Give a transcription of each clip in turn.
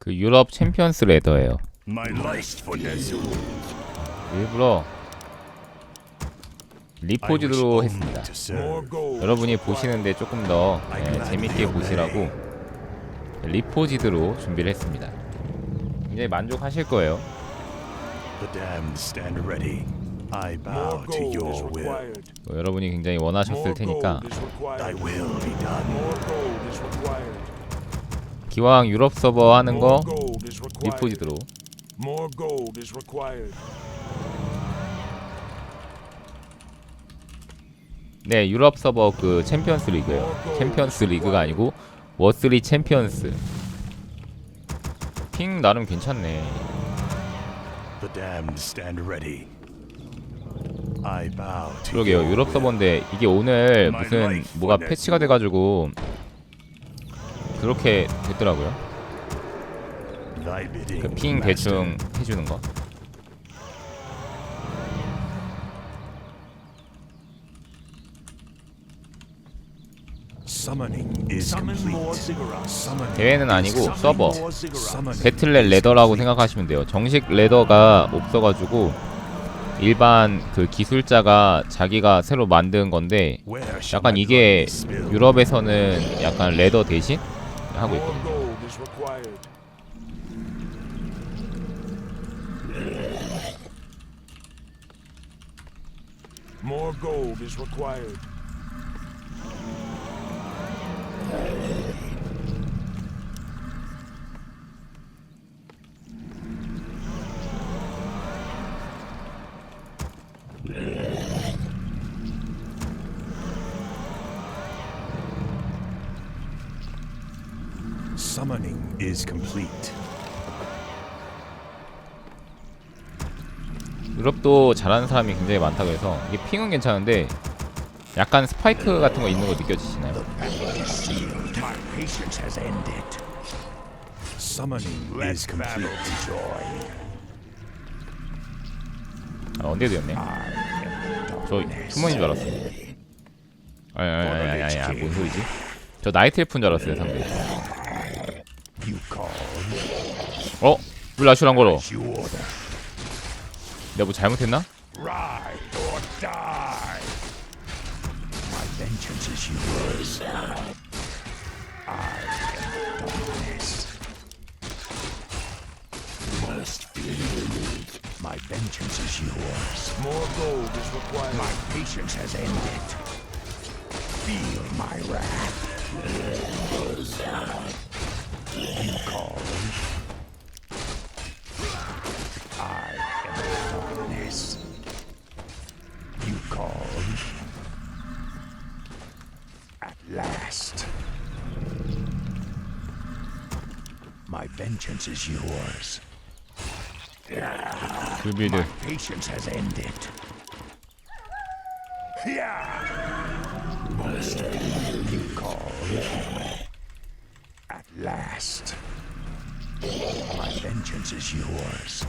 그 유럽 챔피언스 레더예요. 일부러 리포즈로 했습니다. 여러분이 보시는데 조금 더 예, 재밌게 보시라고 리포지드로 준비를 했습니다. 굉장히 만족하실 거예요. The damned stand ready. I bow to your will. 뭐 여러분이 굉장히 원하셨을 테니까 기왕 유럽 서버 하는 거 리포지드로 More gold is required. 네 유럽 서버 그 챔피언스 리그예요. 챔피언스 리그가 아니고 워스리 챔피언스. 핑 나름 괜찮네. The damned stand ready. I bow to 그러게요 유럽 서버인데 이게 오늘 무슨 뭐가 패치가 돼 가지고 그렇게 됐더라고요. 그 핑. 대충 해주는 거. Summoning is Summon more complete. ziggurats. Summoning 대회는 아니고 서버 More ziggurats. Summoning 배틀넷 레더라고 생각하시면 돼요. 정식 레더가 없어가지고 일반 그 기술자가 자기가 새로 만든 건데 약간 이게? 유럽에서는 약간 레더 대신 하고 More 있거든요. gold is required. More gold is required. Summoning is complete. 유럽도 잘하는 사람이 굉장히 많다고 해서 이게 핑은 괜찮은데 약간 스파이크 같은 거 있는 거 느껴지시나요? Summoning is complete. 아, 언데드였네. 저 휴먼인 줄 알았어요. 아니 뭔 소리지? 저 나이트 엘프인 줄 알았어요 상대. You call 어? 걸어? you order. 내가 뭐 잘못했나? last. My vengeance is yours. 불빌드. Patience has ended. Yeah. Monster, you call. At last. My vengeance is yours.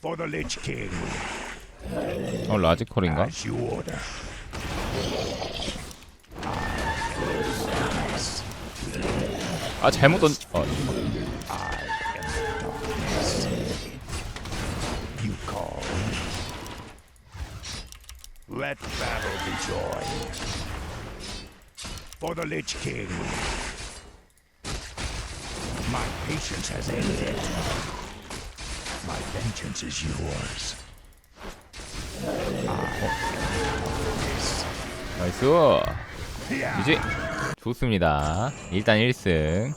For the Lich King, 어 라지컬인가? as you order. 아 잘못 던. 어 I am darkness. You call. Let battle be joined. For the Lich King. My patience has ended. My vengeance is yours. 나이스. 이제 좋습니다. 일단 1승.